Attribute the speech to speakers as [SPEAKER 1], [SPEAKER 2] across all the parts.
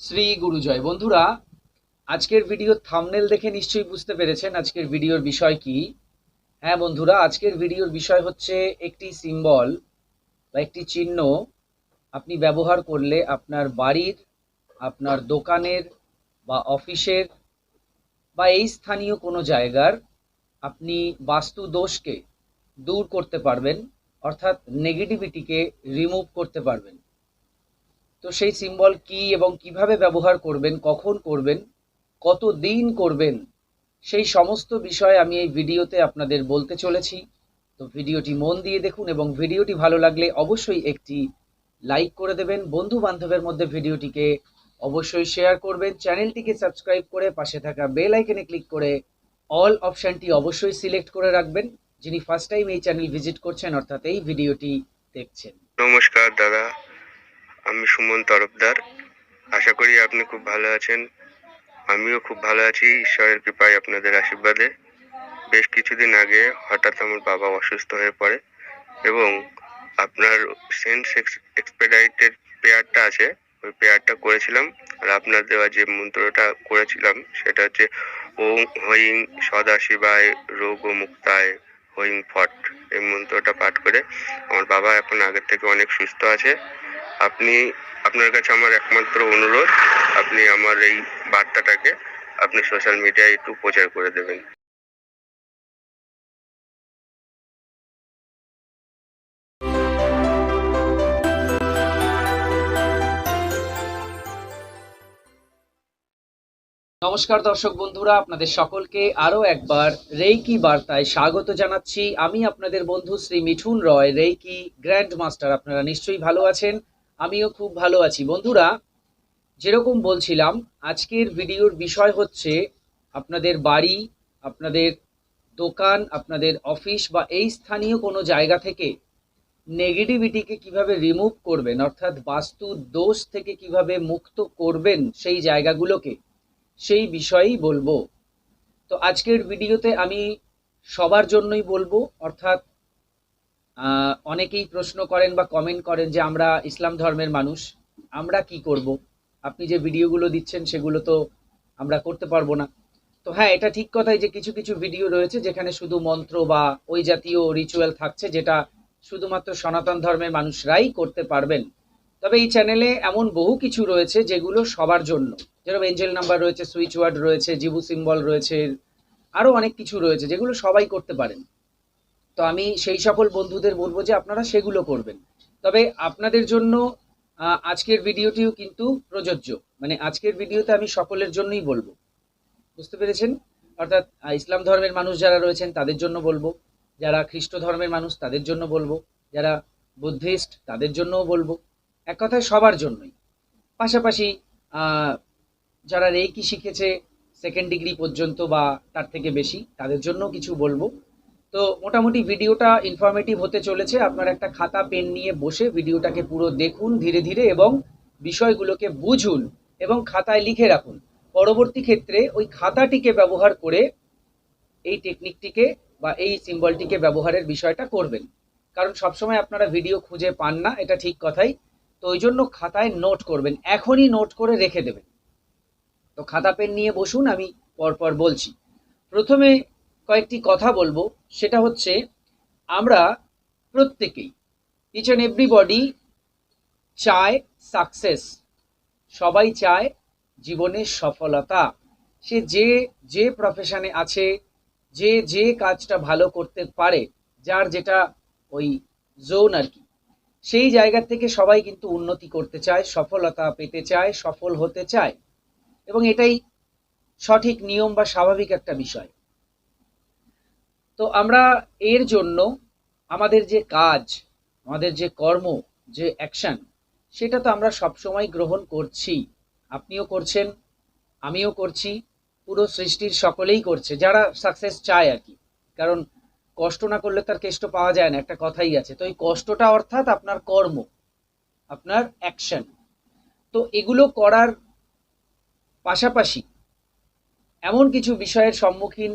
[SPEAKER 1] শ্রী গুরুজয়। বন্ধুরা, আজকের video thumbnail দেখে নিশ্চয়ই বুঝতে পেরেছেন আজকের ভিডিওর বিষয় কি। হ্যাঁ বন্ধুরা, আজকের ভিডিওর বিষয় হচ্ছে একটি সিম্বল বা একটি চিহ্ন আপনি ব্যবহার করলে আপনার বাড়ির, আপনার দোকানের বা অফিসের বা এই স্থানীয় কোনো জায়গার আপনি বাস্তু দোষকে দূর করতে পারবেন, অর্থাৎ নেগেটিভিটিকে রিমুভ করতে পারবেন। তো সেই সিম্বল কি এবং কীভাবে ব্যবহার করবেন, কখন করবেন, কত দিন করবেন, সেই সমস্ত বিষয় আমি এই ভিডিওতে আপনাদের বলতে চলেছি। তো ভিডিওটি মন দিয়ে দেখুন এবং ভিডিওটি ভালো লাগলে অবশ্যই একটি লাইক করে দেবেন। বন্ধু বান্ধবের মধ্যে ভিডিওটিকে অবশ্যই শেয়ার করবেন। চ্যানেলটিকে সাবস্ক্রাইব করে পাশে থাকা বেল আইকনে ক্লিক করে অল অপশনটি অবশ্যই সিলেক্ট করে রাখবেন। যিনি ফার্স্ট টাইম এই চ্যানেল ভিজিট করছেন, অর্থাৎ এই ভিডিওটি দেখছেন।
[SPEAKER 2] নমস্কার দাদা। আমি সুমন তরফদার। আশা করি আপনি খুব ভালো আছেন। আমিও খুব ভালো আছি। ঈশ্বরের কৃপায় আপনাদের আশীর্বাদে। বেশ কিছুদিন আগে হঠাৎ আমার বাবা অসুস্থ হয়ে পড়ে এবং আপনার সেন্স এক্সপেডাইটেড পেয়ারটা আছে, ওই পেয়ারটা করেছিলাম আর আপনার দেওয়া যে মন্ত্রটা করেছিলাম সেটা হচ্ছে ওং হইং সদাশিবায় রোগ ও মুক্তায় হইং ফট। এই মন্ত্রটা পাঠ করে আমার বাবা এখন আগের থেকে অনেক সুস্থ আছে। আপনি, আপনার কাছে আমার একমাত্র অনুরোধ, আপনি আমার এই বার্তাটাকে আপনি সোশ্যাল মিডিয়ায় একটু প্রচার করে দেবেন।
[SPEAKER 1] নমস্কার দর্শক বন্ধুরা, আপনাদের সকলকে আরও একবার রেইকি বার্তায় স্বাগত জানাচ্ছি। আমি আপনাদের বন্ধু Shri Mithun Roy, reiki grand master আপনারা নিশ্চয়ই ভালো আছেন। আমিও খুব ভালো আছি। বন্ধুরা, যেরকম বলছিলাম, আজকের ভিডিওর বিষয় হচ্ছে আপনাদের বাড়ি, আপনাদের দোকান, আপনাদের অফিস বা এই স্থানীয় কোনো জায়গা থেকে নেগেটিভিটিকে কীভাবে রিমুভ করবেন, অর্থাৎ বাস্তু দোষ থেকে কীভাবে মুক্ত করবেন সেই জায়গাগুলোকে, সেই বিষয়েই বলব। তো আজকের ভিডিওতে আমি সবার জন্যই বলব, অর্থাৎ অনেকেই প্রশ্ন করেন বা কমেন্ট করেন যে আমরা ইসলাম ধর্মের মানুষ, আমরা কি করব? আপনি যে ভিডিওগুলো দিচ্ছেন সেগুলো তো আমরা করতে পারব না। তো হ্যাঁ এটা ঠিক কথাই যে কিছু কিছু ভিডিও রয়েছে যেখানে শুধু মন্ত্র বা ওই জাতীয় রিচুয়াল থাকছে যেটা শুধুমাত্র সনাতন ধর্মের মানুষরাই করতে পারবেন। তবে এই চ্যানেলে এমন বহু কিছু রয়েছে যেগুলো সবার জন্য। যেরকম এঞ্জেল নাম্বার রয়েছে সুইচ ওয়ার্ড রয়েছে, জিবু সিম্বল রয়েছে, আরও অনেক কিছু রয়েছে যেগুলো সবাই করতে পারেন। তো আমি সেই সকল বন্ধুদের বলব যে আপনারা সেগুলো করবেন। তবে আপনাদের জন্য আজকের ভিডিওটিও কিন্তু প্রযোজ্য। মানে আজকের ভিডিওতে আমি সকলের জন্যই বলব। বুঝতে পেরেছেন? অর্থাৎ ইসলাম ধর্মের মানুষ যারা রয়েছেন তাদের জন্য বলব। যারা খ্রিস্ট ধর্মের মানুষ তাদের জন্য বলব। যারা বুদ্ধিস্ট তাদের জন্যও বলব। এক কথায় সবার জন্যই। পাশাপাশি যারা রেকি শিখেছে, সেকেন্ড ডিগ্রি পর্যন্ত বা তার থেকে বেশি, তাদের জন্য কিছু বলব। তো মোটামুটি ভিডিওটা ইনফরমেটিভ হতে চলেছে। আপনার একটা খাতা, পেন নিয়ে বসে ভিডিওটাকে পুরো দেখুন ধীরে ধীরে এবং বিষয়গুলোকে বুঝুন এবং খাতায় লিখে রাখুন। পরবর্তী ক্ষেত্রে ওই খাতাটিকে ব্যবহার করে এই টেকনিকটিকে বা এই সিম্বলটিকে ব্যবহারের বিষয়টা করবেন। কারণ সবসময় আপনারা ভিডিও খুঁজে পান না, এটা ঠিক কথাই। তো ওই জন্য খাতায় নোট করবেন, এখনই নোট করে রেখে দেবেন। তো খাতা, পেন নিয়ে বসুন, আমি পরপর বলছি। প্রথমে কয়েকটি কথা বলব। সেটা হচ্ছে, আমরা প্রত্যেকেই ইচ অ্যান্ড এভরিবডি চায় সাকসেস সবাই চায় জীবনের সফলতা। সে যে যে প্রফেশনে আছে, যে যে কাজটা ভালো করতে পারে, যার যেটা ওই জোন আর কি, সেই জায়গা থেকে সবাই কিন্তু উন্নতি করতে চায়, সফলতা পেতে চায়, সফল হতে চায়। এবং এটাই সঠিক নিয়ম বা স্বাভাবিক একটা বিষয়। তো আমরা এর জন্য আমাদের যে কাজ, আমাদের যে কর্ম, যে অ্যাকশন সেটা তো আমরা সবসময় গ্রহণ করছি। আপনিও করছেন, আমিও করছি, পুরো সৃষ্টির সকলেই করছে, যারা সাকসেস চায় আর কি। কারণ কষ্ট না করলে তার কেষ্ট পাওয়া যায় না, একটা কথাই আছে। তো এই কষ্টটা অর্থাৎ আপনার কর্ম, আপনার অ্যাকশন তো এগুলো করার পাশাপাশি এমন কিছু বিষয়ের সম্মুখীন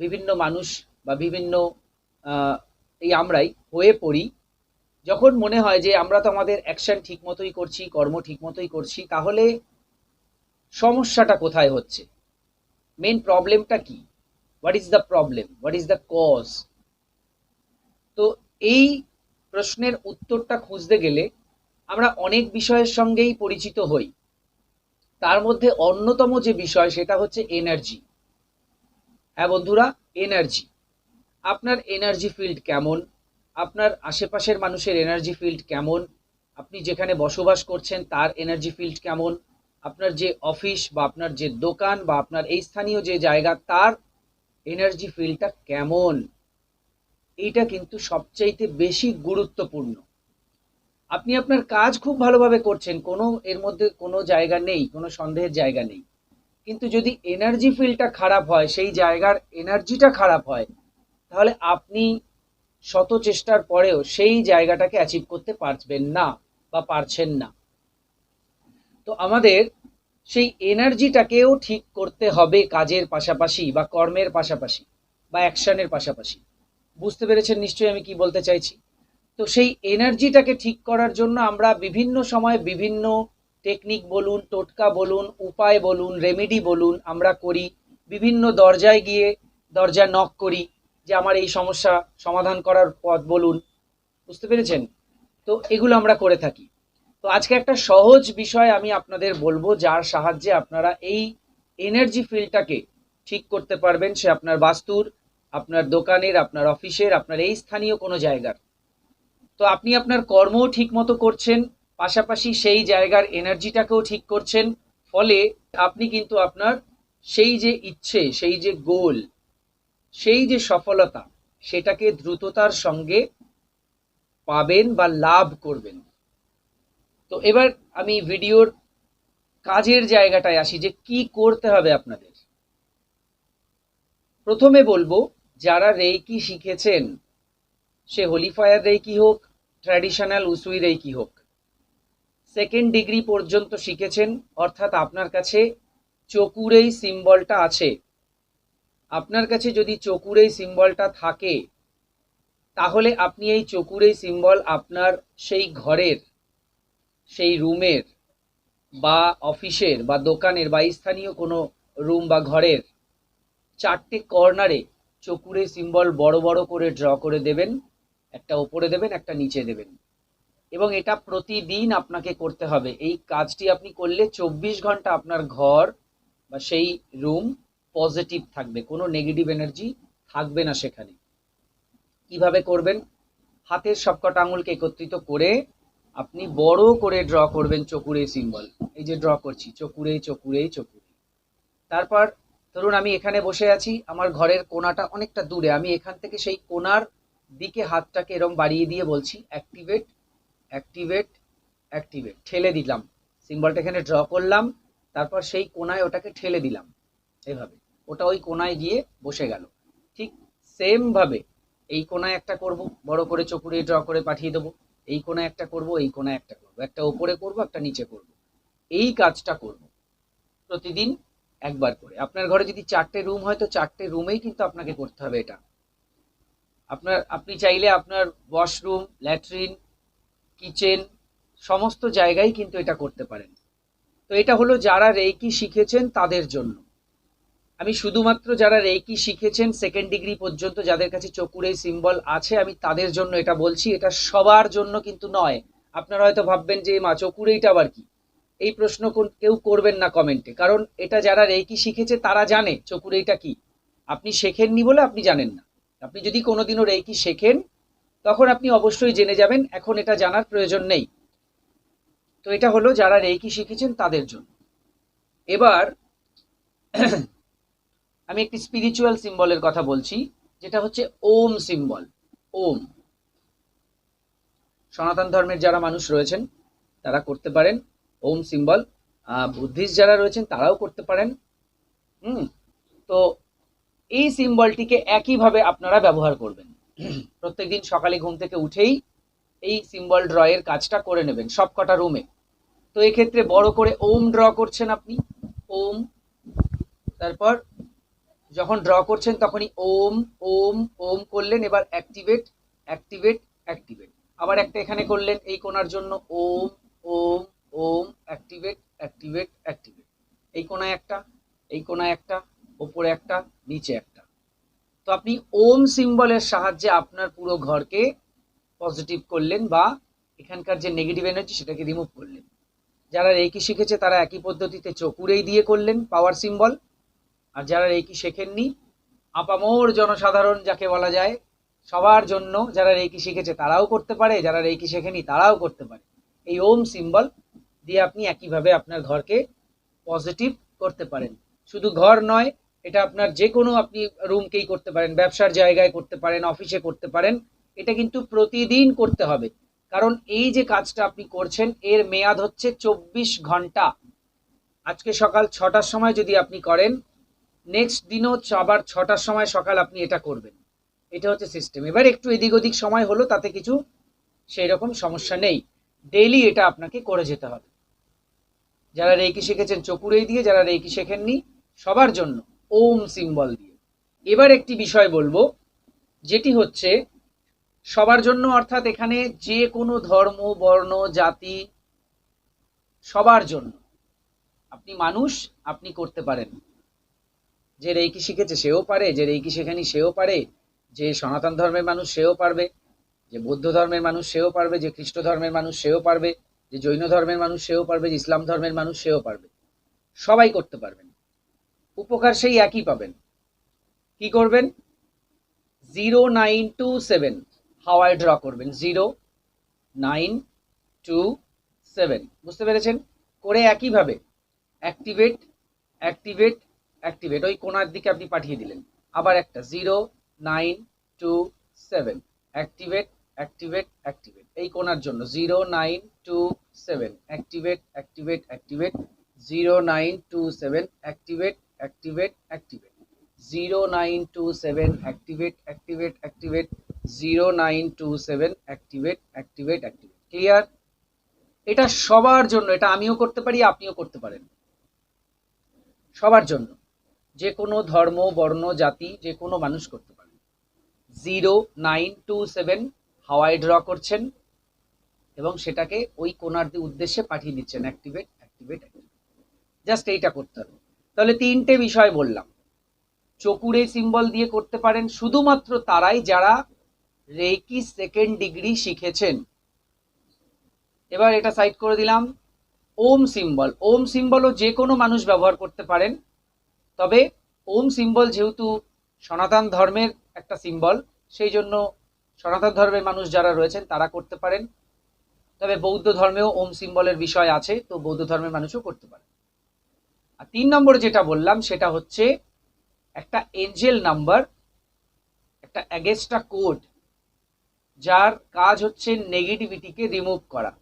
[SPEAKER 1] বিভিন্ন মানুষ বা বিভিন্ন এই আমরাই হয়ে পড়ি। যখন মনে হয় যে আমরা তো আমাদের অ্যাকশন ঠিক মতোই করছি, কর্ম ঠিক মতোই করছি, তাহলে সমস্যাটা কোথায় হচ্ছে? মেন প্রবলেমটা কি? What is the problem what is the cause তো এই প্রশ্নের উত্তরটা খুঁজতে গেলে আমরা অনেক বিষয়ের সঙ্গেই পরিচিত হই। তার মধ্যে অন্যতম যে বিষয় সেটা হচ্ছে এনার্জি হ্যাঁ বন্ধুরা এনার্জি আপনার এনার্জি ফিল্ড কেমন? আপনার আশেপাশের মানুষের এনার্জি ফিল্ড কেমন? আপনি যেখানে বসবাস করছেন, তার এনার্জি ফিল্ড কেমন? আপনার যে অফিস বা আপনার যে দোকান বা আপনার এই স্থানীয় যে জায়গা, তার এনার্জি ফিল্ডটা কেমন? এইটা কিন্তু সবচাইতে বেশি গুরুত্বপূর্ণ। আপনি আপনার কাজ খুব ভালোভাবে করছেন, কোনো এর মধ্যে কোনো জায়গা নেই, কোনো সন্দেহের জায়গা নেই। কিন্তু যদি এনার্জি ফিল্ডটা খারাপ হয়, সেই জায়গার এনার্জিটা খারাপ হয় তাহলে আপনি শত চেষ্টার পরেও সেই জায়গাটাকে অ্যাচিভ করতে পারবেন না বা পারছেন না। তো আমাদের সেই এনার্জিটাকেও ঠিক করতে হবে কাজের পাশাপাশি বা কর্মের পাশাপাশি বা অ্যাকশনের পাশাপাশি। বুঝতে পেরেছেন নিশ্চয়ই আমি কি বলতে চাইছি? তো সেই এনার্জিটাকে ঠিক করার জন্য আমরা বিভিন্ন সময় বিভিন্ন টেকনিক বলুন, টোটকা বলুন, উপায় বলুন রেমেডি বলুন আমরা করি। বিভিন্ন দরজায় গিয়ে দরজা নক করি। যে আমার এই সমস্যা সমাধান করার পথ বলুন। বুঝতে পেরেছেন? তো এগুলো আমরা করে থাকি। তো আজকে একটা সহজ বিষয় আমি আপনাদের বলব, যার সাহায্যে আপনারা এই এনার্জি ফিল্ডটাকে ঠিক করতে পারবেন। সে আপনার বাস্তুর, আপনার দোকানের, আপনার অফিসের, আপনার এই স্থানীয় কোনো জায়গার। তো আপনি আপনার কর্মও ঠিক মতো করছেন, পাশাপাশি সেই জায়গার এনার্জিটাকেও ঠিক করছেন। ফলে আপনি কিন্তু আপনার সেই যে ইচ্ছে, সেই যে গোল সেই যে সফলতা, সেটাকে দ্রুততার সঙ্গে পাবেন বা লাভ করবেন। তো এবার আমি ভিডিওর কাজের জায়গাটায় আসি, যে কি করতে হবে আপনাদের। প্রথমে বলব, যারা রেইকি শিখেছেন, সে হোলিফায়ার রেইকি হোক, ট্র্যাডিশনাল উসুই রেইকি হোক, সেকেন্ড ডিগ্রি পর্যন্ত শিখেছেন, অর্থাৎ আপনার কাছে চকুরেই সিম্বলটা আছে আপনার কাছে যদি চকুরেই সিম্বলটা থাকে, তাহলে আপনি এই চকুরেই সিম্বল আপনার সেই ঘরের, সেই রুমের বা অফিসের বা দোকানের বা স্থানীয় কোনো রুম বা ঘরের চারটে কর্নারে চকুরে সিম্বল বড় বড় করে ড্র করে দেবেন, একটা ওপরে দেবেন, একটা নিচে দেবেন। এবং এটা প্রতিদিন আপনাকে করতে হবে। এই কাজটি আপনি করলে চব্বিশ ঘণ্টা আপনার ঘর বা সেই রুম পজিটিভ থাকবে, কোনো নেগেটিভ এনার্জি থাকবে না সেখানে। কীভাবে করবেন? হাতের সবকটা আঙুলকে একত্রিত করে আপনি বড় করে ড্র করবেন চকুরে সিম্বল এই যে ড্র করছি, চকুরে চকুরে চকুরে তারপর ধরুন আমি এখানে বসে আছি, আমার ঘরের কোনাটা অনেকটা দূরে, আমি এখান থেকে সেই কোনার দিকে হাতটাকে এরম বাড়িয়ে দিয়ে বলছি অ্যাক্টিভেট অ্যাক্টিভেট অ্যাক্টিভেট ঠেলে দিলাম। সিম্বলটা এখানে ড্র করলাম, তারপর সেই কোনায় ওটাকে ঠেলে দিলাম। এভাবে। ওটা ওই কোনায় গিয়ে বসে গেল। ঠিক সেম ভাবে এই কোনায় একটা করব, বড় করে চকুরে ড্র করে পাঠিয়ে দেবো। এই কোনায় একটা করব, এই কোনায় একটা করব। একটা উপরে করব, একটা নিচে করব। এই কাজটা করব প্রতিদিন একবার করে। আপনার ঘরে যদি চারটে রুম হয়, তো চারটে রুমেই কিন্তু আপনাকে করতে হবে এটা। আপনার, আপনি চাইলে আপনার ওয়াশরুম ল্যাট্রিন কিচেন সমস্ত জায়গায় কিন্তু এটা করতে পারেন। তো এটা হলো যারা রেইকি শিখেছেন তাদের জন্য। আমি শুধুমাত্র যারা রেইকি শিখেছেন সেকেন্ড ডিগ্রি পর্যন্ত, যাদের কাছে চকুরে সিম্বল আছে, আমি তাদের জন্য এটা বলছি, এটা সবার জন্য কিন্তু নয়। আপনারা হয়তো ভাববেন যে, মা চকুরেইটা আবার কি? এই প্রশ্ন কেউ করবেন না কমেন্টে কারণ এটা যারা রেকি শিখেছে, তারা জানে চকুরেইটা কি। আপনি শেখেননি বলে আপনি জানেন না। আপনি যদি কোনোদিনও রেকি শেখেন, তখন আপনি অবশ্যই জেনে যাবেন, এখন এটা জানার প্রয়োজন নেই। তো এটা হলো যারা রেকি শিখেছেন, তাদের জন্য। এবার আমি একটি স্পিরিচুয়াল সিম্বলের কথা বলছি, যেটা হচ্ছে ওম সিম্বল ওম। সনাতন ধর্মের যারা মানুষ রয়েছেন, তারা করতে পারেন ওম সিম্বল বুদ্ধিস্ট যারা রয়েছেন, তারাও করতে পারেন। হুম, তো এই সিম্বলটিকে একইভাবে আপনারা ব্যবহার করবেন। প্রত্যেকদিন সকালে ঘুম থেকে উঠেই এই সিম্বল ড্রয়ের কাজটা করে নেবেন সব কটা রুমে তো এক্ষেত্রে বড় করে ওম ড্র করছেন আপনি, ওম। তারপর যখন ড্র করছেন তখনই ওম ওম ওম করলেন, এবার অ্যাক্টিভেট অ্যাক্টিভেট অ্যাক্টিভেট আবার একটা এখানে করলেন, এই কোনার জন্য Om Om Om activate activate activate এই কোনায় একটা, এই কোনায় একটা, ওপরে একটা, নিচে একটা। তো আপনি ওম সিম্বলের সাহায্যে আপনার পুরো ঘরকে পজিটিভ করলেন বা এখানকার যে নেগেটিভ এনার্জি সেটাকে রিমুভ করলেন। যারা রেকি শিখেছে তারা একই পদ্ধতিতে চকুরেই দিয়ে করলেন পাওয়ার সিম্বল আর যারা রেকি শেখেননি, আপামোর জনসাধারণ যাকে বলা যায়, সবার জন্য যারা রেকি শিখেছে তারাও করতে পারে, যারা রেকি শেখেনি তারাও করতে পারে। এই ওম সিম্বল দিয়ে আপনি একইভাবে আপনার ঘরকে পজিটিভ করতে পারেন। শুধু ঘর নয়, এটা আপনার যে কোনো আপনি রুমকেই করতে পারেন, ব্যবসার জায়গায় করতে পারেন, অফিসে করতে পারেন, এটা কিন্তু প্রতিদিন করতে হবে। কারণ এই যে কাজটা আপনি করছেন, এর মেয়াদ হচ্ছে চব্বিশ ঘণ্টা। আজকে সকাল ছটার সময় যদি আপনি করেন নেক্সট দিনও আবার ছটার সময় সকাল আপনি এটা করবেন। এটা হচ্ছে সিস্টেম এবার একটু এদিক ওদিক সময় হলো, তাতে কিছু সেই রকম সমস্যা নেই। ডেইলি এটা আপনাকে করে যেতে হবে। যারা রেকি শিখেছেন চকুরেই দিয়ে যারা রেকি শেখেননি, সবার জন্য ওম সিম্বল দিয়ে। এবার একটি বিষয় বলব, যেটি হচ্ছে সবার জন্য অর্থাৎ এখানে যে কোনো ধর্ম, বর্ণ, জাতি সবার জন্য। আপনি মানুষ, আপনি করতে পারেন। যে রেকি শিখেছে সেও পারে, যে রেকি শেখেনি সেও পারে, যে সনাতন ধর্মের মানুষ সেও পারবে, যে বৌদ্ধ ধর্মের মানুষ সেও পারবে, যে খ্রিস্ট ধর্মের মানুষ সেও পারবে, যে জৈন ধর্মের মানুষ সেও পারবে, যে ইসলাম ধর্মের মানুষ সেও পারবে। সবাই করতে পারবেন। উপকার সেই একই পাবেন। কি করবেন? Zero nine two seven. হাওয়ায় ড্র করবেন। Zero nine two seven. বুঝতে পেরেছেন? করে একইভাবে। অ্যাক্টিভেট অ্যাক্টিভেট অ্যাক্টিভেট ওই কোনার দিকে আপনি পাঠিয়ে দিলেন। আবার একটা zero nine two seven activate activate activate এই কোনার জন্য zero nine two seven activate activate activate zero nine two seven activate activate activate zero nine two seven activate activate activate zero nine two seven activate activate activate clear এটা সবার জন্য, এটা আমিও করতে পারি, আপনিও করতে পারেন। সবার জন্য। যে কোনো ধর্ম, বর্ণ, জাতি, যে কোনো মানুষ করতে পারে। জিরো নাইন টু সেভেন হাওয়াই ড্র করছেন, এবং সেটাকে ওই কোনার উদ্দেশ্যে পাঠিয়ে দিচ্ছেন, অ্যাক্টিভেট অ্যাক্টিভেট জাস্ট এইটা করতে হবে। তাহলে তিনটে বিষয় বললাম। চকুরে সিম্বল দিয়ে করতে পারেন, শুধুমাত্র তারাই যারা রেকি সেকেন্ড ডিগ্রি শিখেছেন। এবার এটা সাইড করে দিলাম, ওম সিম্বল। ওম সিম্বলও যে কোনো মানুষ ব্যবহার করতে পারেন। তবে ওম সিম্বল যেহেতু সনাতন ধর্মের একটা সিম্বল, সেই জন্য সনাতন ধর্মের মানুষ যারা রয়েছেন তারা করতে পারেন। তবে বৌদ্ধ ধর্মেও ওম সিম্বলের বিষয় আছে, তো বৌদ্ধ ধর্মের মানুষও করতে পারে আর তিন নম্বর যেটা বললাম, সেটা হচ্ছে একটা এঞ্জেল নাম্বার, একটা অ্যাগেস্টা কোড, যার কাজ হচ্ছে নেগেটিভিটিকে রিমুভ করা।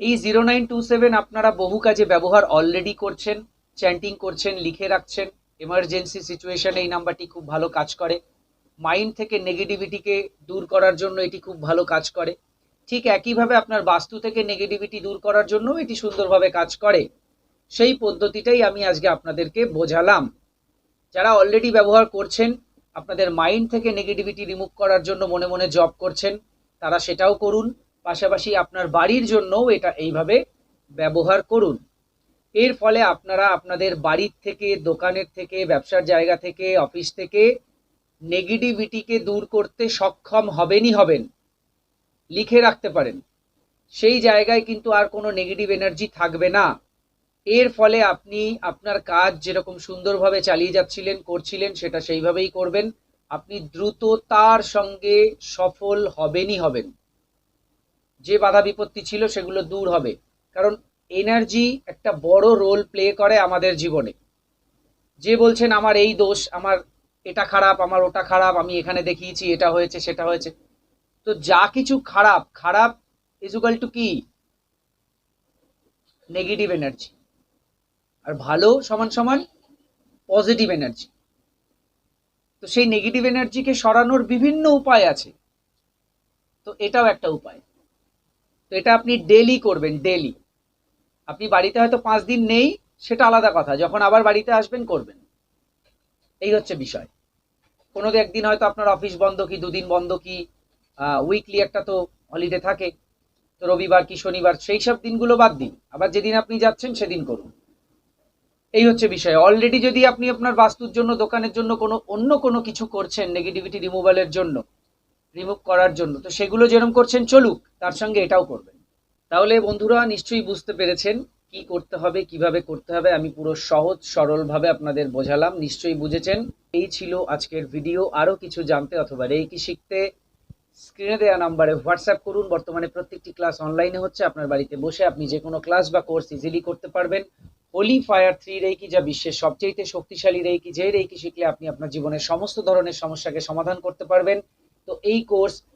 [SPEAKER 1] এই জিরো নাইন টু সেভেন আপনারা বহু কাজে ব্যবহার অলরেডি করছেন। চ্যান্টিং করছেন, লিখে রাখছেন। এমার্জেন্সি সিচুয়েশনে এই নাম্বারটি খুব ভালো কাজ করে। মাইন্ড থেকে নেগেটিভিটিকে দূর করার জন্য এটি খুব ভালো কাজ করে। ঠিক একইভাবে আপনার বাস্তু থেকে নেগেটিভিটি দূর করার জন্য এটি সুন্দরভাবে কাজ করে। সেই পদ্ধতিটাই আমি আজকে আপনাদেরকে বোঝালাম। যারা অলরেডি ব্যবহার করছেন, আপনাদের মাইন্ড থেকে নেগেটিভিটি রিমুভ করার জন্য মনে মনে জব করছেন, তারা সেটাও করুন। পাশাপাশি আপনার বাড়ির জন্যও এটা এইভাবে ব্যবহার করুন। এর ফলে আপনারা আপনাদের বাড়ির থেকে, দোকানের থেকে, ব্যবসার জায়গা থেকে, অফিস থেকে নেগেটিভিটিকে দূর করতে সক্ষম হবেনই হবেন। লিখে রাখতে পারেন। সেই জায়গায় কিন্তু আর কোনো নেগেটিভ এনার্জি থাকবে না। এর ফলে আপনি আপনার কাজ যেরকম সুন্দরভাবে চালিয়ে যাচ্ছিলেন, করছিলেন, সেটা সেইভাবেই করবেন। আপনি দ্রুততার সঙ্গে সফল হবেনই হবেন। যে বাধা বিপত্তি ছিল সেগুলো দূর হবে। কারণ এনার্জি একটা বড় রোল প্লে করে আমাদের জীবনে। যে বলছেন, আমার এই দোষ, আমার এটা খারাপ, আমার ওটা খারাপ, আমি এখানে দেখিয়েছি, এটা হয়েছে, সেটা হয়েছে। তো যা কিছু খারাপ খারাপ ইজুকাল টু কি? নেগেটিভ এনার্জি আর ভালো সমান সমান পজিটিভ এনার্জি তো সেই নেগেটিভ এনার্জিকে সরানোর বিভিন্ন উপায় আছে। তো এটাও একটা উপায়। তো এটা আপনি ডেলি করবেন ডেলি আপনি বাড়িতে হয়তো পাঁচ দিন নেই, সেটা আলাদা কথা। যখন আবার বাড়িতে আসবেন, করবেন। এই হচ্ছে বিষয়। কোনো একদিন হয়তো আপনার অফিস বন্ধ কি, দুদিন বন্ধ কি উইকলি একটা তো হলিডে থাকে। তো রবিবার কি, শনিবার, সেই সব দিনগুলো বাদ দিন। আবার যেদিন আপনি যাচ্ছেন, সেদিন করুন। এই হচ্ছে বিষয়। অলরেডি যদি আপনি আপনার বাস্তুর জন্য, দোকানের জন্য কোনো, অন্য কোনো কিছু করছেন নেগেটিভিটি রিমুভালের জন্য রিমুভ করার জন্য, তো সেগুলো যেরকম করছেন, চলুক। তার সঙ্গে এটাও করবেন। তাহলে বন্ধুরা নিশ্চয়ই বুঝতে পেরেছেন কি করতে হবে, কীভাবে করতে হবে। আমি পুরো সহজ, সরলভাবে আপনাদের বোঝালাম, নিশ্চয়ই বুঝেছেন। এই ছিল আজকের ভিডিও আরও কিছু জানতে অথবা রেকি শিখতে স্ক্রিনে দেওয়া নাম্বারে হোয়াটসঅ্যাপ করুন। বর্তমানে প্রত্যেকটি ক্লাস অনলাইনে হচ্ছে। আপনার বাড়িতে বসে আপনি যে কোনো ক্লাস বা কোর্স ইজিলি করতে পারবেন। হোলি ফায়ার থ্রি রেকি যা বিশ্বের সবচেয়ে শক্তিশালী রেকি যে রেকি শিখলে আপনি আপনার জীবনের সমস্ত ধরনের সমস্যাকে সমাধান করতে পারবেন। তো এই কোর্স